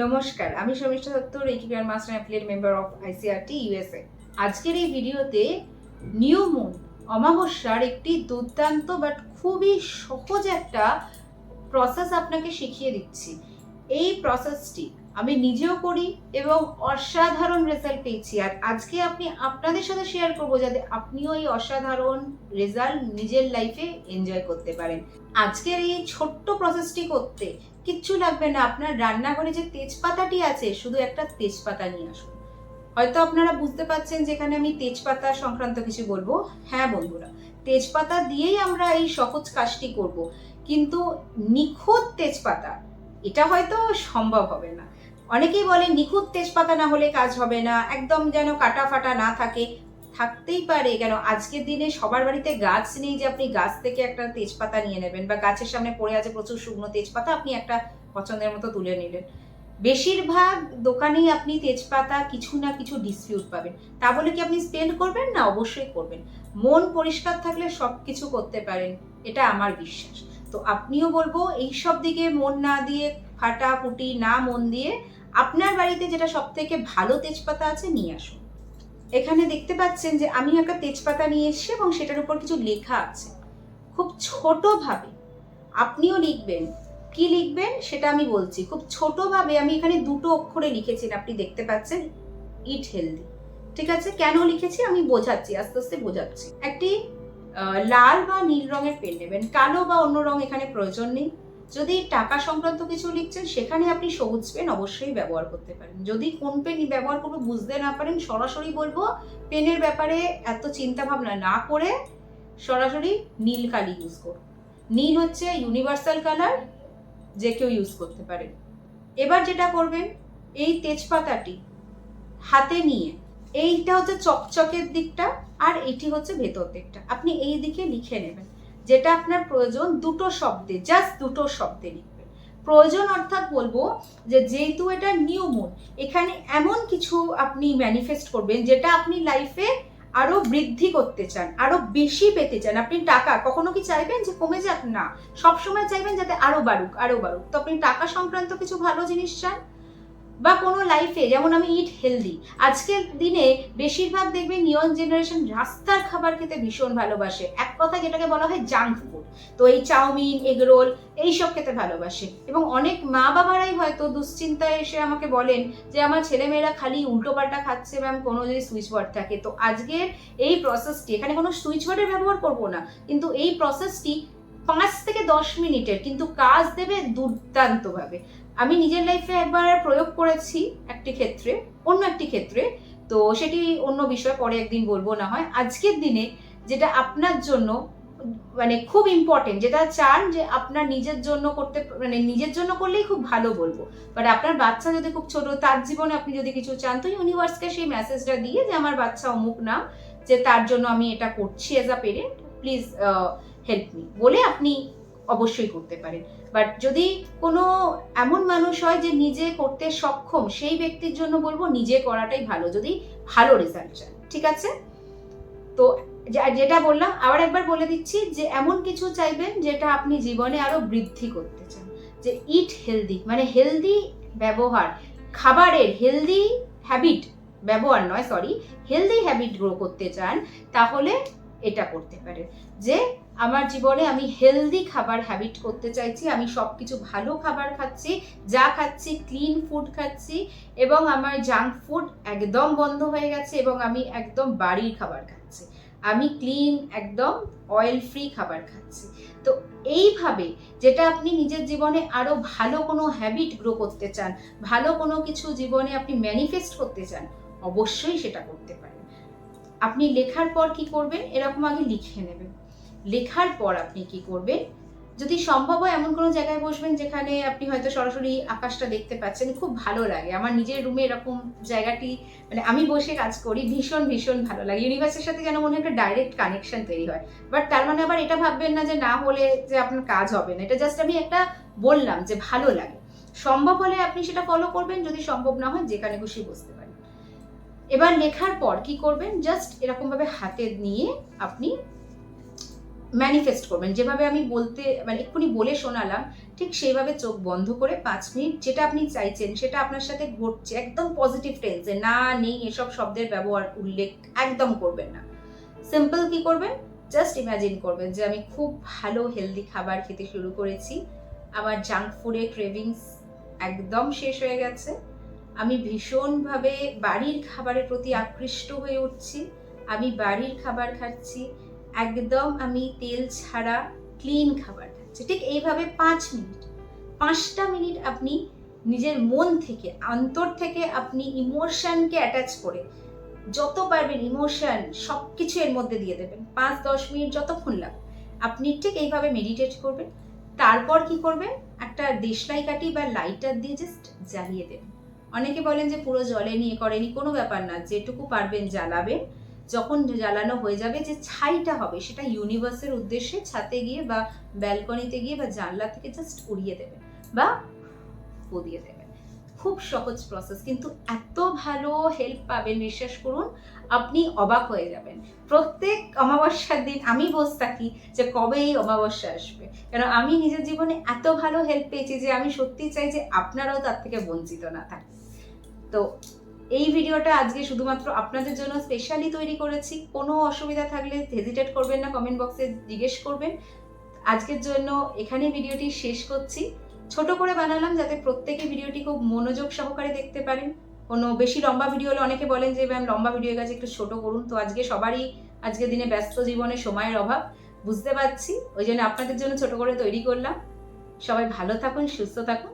নমস্কার, আমি Sharmishtha Dutta reiki grand master affiliate member of ICRT USA আজকের এই ভিডিওতে নিউ মুন, অমাবস্যার একটি দুর্দান্ত বাট খুবই সহজ একটা প্রসেস আপনাকে শিখিয়ে দিচ্ছি। এই প্রসেসটি আমি নিজেও করি এবং অসাধারণ রেজাল্ট পেয়েছি। আর আজকে আপনি আপনাদের সাথে শেয়ার করব যাতে আপনিও এই অসাধারণ রেজাল্ট নিজের লাইফে এনজয় করতে পারেন। আজকের এই ছোট্ট প্রসেসটি করতে কিচ্ছু লাগবে না। আপনার রান্নাঘরে যে তেজপাতাটি আছে, শুধু একটা তেজপাতা নিয়ে আসুন। হয়তো আপনারা বুঝতে পারছেন যেখানে আমি তেজপাতা সংক্রান্ত কিছু বলব। হ্যাঁ বন্ধুরা, তেজপাতা দিয়েই আমরা এই সহজ কাজটি করব। কিন্তু নিখুঁত তেজপাতা, এটা হয়তো সম্ভব হবে না। অনেকেই বলে নিখুঁত তেজপাতা না হলে কাজ হবে না। একদম যেন কাটা ফাটা না থাকে। থাকতেই পারে, কেন আজকের দিনে সবার বাড়িতে গাছ নেই যে আপনি গাছ থেকে একটা তেজপাতা নিয়ে নেবেন বা গাছের সামনে পড়ে আছে প্রচুর শুকনো তেজপাতা, আপনি একটা পছন্দের মতো তুলে নিলেন। বেশিরভাগ দোকানেই আপনি তেজপাতা কিছু না কিছু ডিসপিউট পাবেন। তা বলে কি আপনি স্পেন্ড করবেন? না, অবশ্যই করবেন। মন পরিষ্কার থাকলে সব কিছু করতে পারেন, এটা আমার বিশ্বাস। তো আপনিও বলব, এইসব দিকে মন না দিয়ে ফাটাফুটি, না মন দিয়ে আপনার বাড়িতে যেটা সব থেকে ভালো তেজপাতা আছে নিয়ে আসুন। এখানে দেখতে পাচ্ছেন যে আমি একটা তেজপাতা নিয়ে এসেছি এবং সেটার উপর কিছু লেখা আছে। খুব ছোটভাবে আপনিও লিখবেন। কি লিখবেন সেটা আমি বলছি। খুব ছোটভাবে আমি এখানে দুটো অক্ষরে লিখেছি, আপনি দেখতে পাচ্ছেন? ইট হেলদি ঠিক আছে? কেন লিখেছি? আমি বোঝাচ্ছি, আস্তে আস্তে বোঝাচ্ছি। একটি লাল বা নীল রঙের পেন নেবেন। কালো বা অন্য রং এখানে প্রয়োজন নেই। যদি টাকা সংক্রান্ত কিছু লিখছেন, সেখানে আপনি সবুজ পেন অবশ্যই ব্যবহার করতে পারেন। যদি কোন পেন ব্যবহার করব বুঝতে না পারেন, সরাসরি বলব, পেনের ব্যাপারে এত চিন্তা ভাবনা না করে সরাসরি নীল কালি ইউজ করুন। নীল হচ্ছে ইউনিভার্সাল কালার যে কেউ ইউজ করতে পারে। এবার যেটা করবেন, এই তেজপাতাটি হাতে নিয়ে, এইটা হচ্ছে চকচকের দিকটা আর এটি হচ্ছে ভেতর দিকটা। আপনি এই দিকে লিখে নেবেন। যেটা আপনার প্রয়োজন দুটো শব্দে জাস্ট দুটো শব্দে লিখবেন। প্রয়োজন অর্থাৎ বলব যে যেহেতু এটা নিউ মুন এখানে এমন কিছু আপনি ম্যানিফেস্ট করবেন যেটা আপনি লাইফে আরও বৃদ্ধি করতে চান, আরও বেশি পেতে চান। আপনি টাকা কখনো কি চাইবেন যে কমে যাক? না। সবসময় চাইবেন যাতে আরও বাড়ুক আরও বাড়ুক। তো আপনি টাকা সংক্রান্ত কিছু ভালো জিনিস চান? বা কোনো লাইফে যেমন আমি ইট হেলদি আজকের দিনে বেশিরভাগ দেখবে নিয়ন জেনারেশন রাস্তার খাবার খেতে ভীষণ ভালোবাসে। এক কথা যেটাকে বলা হয় জাঙ্ক ফুড তো এই চাউমিন এগরোল এইসব খেতে ভালোবাসে। এবং অনেক মা বাবারাই হয়তো দুশ্চিন্তায় এসে আমাকে বলেন যে, আমার ছেলেমেয়েরা খালি উল্টোপাল্টা খাচ্ছে ম্যাম কোনো যদি সুইচ বোর্ড থাকে। তো আজকের এই প্রসেসটি এখানে কোনো সুইচ বোর্ডের ব্যবহার করব না, কিন্তু এই প্রসেসটি পাঁচ থেকে দশ মিনিটের কিন্তু কাজ দেবে দুর্দান্তভাবে। আমি নিজের লাইফে একবার প্রয়োগ করেছি একটি ক্ষেত্রে, অন্য একটি ক্ষেত্রে। তো সেটি অন্য বিষয়, পরে একদিন বলব না হয়। আজকের দিনে যেটা আপনার জন্য মানে খুব ইম্পর্টেন্ট যেটা চান যে আপনার নিজের জন্য করতে মানে নিজের জন্য করলেই খুব ভালো বলব। বাট আপনার বাচ্চা যদি খুব ছোট, তার জীবনে আপনি যদি কিছু চান, তো ইউনিভার্সকে সেই মেসেজটা দিয়ে যে আমার বাচ্চা অমুক না যে তার জন্য আমি এটা করছি as a parent please help me বলে আপনি অবশ্যই করতে পারেন। বাট যদি কোনো এমন মানুষ হয় যে নিজে করতে সক্ষম, সেই ব্যক্তির জন্য বলব নিজে করাটাই ভালো, যদি ভালো রেজাল্ট চান ঠিক আছে? তো যেটা বললাম, আবার একবার বলে দিচ্ছি যে এমন কিছু চাইবেন যেটা আপনি জীবনে আরও বৃদ্ধি করতে চান। যে ইট হেলদি মানে হেলদি ব্যবহার, খাবারের হেলদি হ্যাবিট ব্যবহার নয় সরি হেলদি হ্যাবিট গ্রো করতে চান, তাহলে এটা করতে পারে। যে আমার জীবনে আমি হেলদি খাবার হ্যাবিট করতে চাইছি, আমি সব কিছু ভালো খাবার খাচ্ছি, যা খাচ্ছি ক্লিন ফুড খাচ্ছি এবং আমার জাঙ্ক ফুড একদম বন্ধ হয়ে গেছে এবং আমি একদম বাড়ির খাবার খাচ্ছি। আমি ক্লিন একদম অয়েল ফ্রি খাবার খাচ্ছি। তো এইভাবে যেটা আপনি নিজের জীবনে আরও ভালো কোনো হ্যাবিট গ্রো করতে চান, ভালো কোনো কিছু জীবনে আপনি ম্যানিফেস্ট করতে চান, অবশ্যই সেটা করতে পারেন। আপনি লেখার পর কি করবেন? এরকম আগে লিখে নেবেন। লেখার পর আপনি কি করবেন? যদি সম্ভব হয়, এমন কোনো জায়গায় বসবেন যেখানে আপনি হয়তো সরাসরি আকাশটা দেখতে পাচ্ছেন, খুব ভালো লাগে। আমার নিজের রুমে এরকম জায়গাটি মানে আমি বসে কাজ করি, ভীষণ ভীষণ ভালো লাগে। ইউনিভার্সের সাথে যেন মনে একটা ডাইরেক্ট কানেকশন তৈরি হয়। বাট তার মানে আবার এটা ভাববেন না যে না হলে যে আপনার কাজ হবে না। এটা জাস্ট আমি একটা বললাম যে ভালো লাগে। সম্ভব হলে আপনি সেটা ফলো করবেন, যদি সম্ভব না হয়, যেখানে খুশি বসতে পারেন। এবার লেখার পর কি করবেন? জাস্ট এরকম ভাবে হাতে নিয়ে আপনি ম্যানিফেস্ট করবেন। যেভাবে আমি বলতে মানে এক্ষুনি বলে শোনালাম, ঠিক সেইভাবে চোখ বন্ধ করে পাঁচ মিনিট যেটা আপনি চাইছেন সেটা আপনার সাথে ঘটছে, একদম পজিটিভ টেন্সে না, নেই, এসব শব্দের ব্যবহার, উল্লেখ একদম করবেন না। সিম্পল কি করবেন? জাস্ট ইমাজিন করবেন যে আমি খুব ভালো হেলদি খাবার খেতে শুরু করেছি। আমার জাঙ্ক ফুডের ক্রেভিংস একদম শেষ হয়ে গেছে। আমি ভীষণভাবে বাড়ির খাবারের প্রতি আকৃষ্ট হয়ে উঠছি। আমি বাড়ির খাবার খাচ্ছি। একদম আমি তেল ছাড়া ক্লিন খাবার খাচ্ছি। ঠিক এইভাবে পাঁচ মিনিট। পাঁচটা মিনিট আপনি নিজের মন থেকে, অন্তর থেকে আপনি ইমোশনকে অ্যাটাচ করে যত পারবেন ইমোশন সব কিছু এর মধ্যে দিয়ে দেবেন। পাঁচ, দশ মিনিট যতক্ষণ লাগবে আপনি ঠিক এইভাবে মেডিটেট করবেন। তারপর কি করবেন? একটা দেশলাই কাটি বা লাইটার দিয়ে জাস্ট জ্বালিয়ে দেবেন। অনেকে বলেন যে পুরো জলে নিয়ে করেনি, কোনো ব্যাপার না, যেটুকু পারবেন জ্বালাবেন। যখন জ্বালানো হয়ে যাবে, যে ছাইটা হবে, সেটা ইউনিভার্সের উদ্দেশ্যে ছাতে গিয়ে বা ব্যালকনিতে গিয়ে বা জানলা থেকে জাস্ট উড়িয়ে দেবেন বা ফু দিয়ে দেবেন। খুব সহজ প্রসেস কিন্তু এত ভালো হেল্প পাবেন, বিশ্বাস করুন, আপনি অবাক হয়ে যাবেন। প্রত্যেক অমাবস্যার দিন আমি বসে থাকি যে কবে এই অমাবস্যা আসবে। কেন আমি নিজের জীবনে এত ভালো হেল্প পেয়েছি যে আমি সত্যি চাই যে আপনারাও তার থেকে বঞ্চিত না থাকেন। তো এই ভিডিওটা আজকে শুধুমাত্র আপনাদের জন্য স্পেশালি তৈরি করেছি। কোনো অসুবিধা থাকলে হেজিটেট করবেন না কমেন্ট বক্সে জিজ্ঞেস করবেন। আজকের জন্য এখানে ভিডিওটি শেষ করছি। ছোট করে বানালাম যাতে প্রত্যেকে ভিডিওটি খুব মনোযোগ সহকারে দেখতে পারেন। কোনো বেশি লম্বা ভিডিও হলে অনেকে বলেন যে, ম্যাম, লম্বা ভিডিও কাছে একটু ছোট করুন। তো আজকে সবারই আজকে দিনে ব্যস্ত জীবনে সময়ের অভাব, বুঝতে পারছি। ওই জন্য আপনাদের জন্য ছোট করে তৈরি করলাম। সবাই ভালো থাকুন, সুস্থ থাকুন।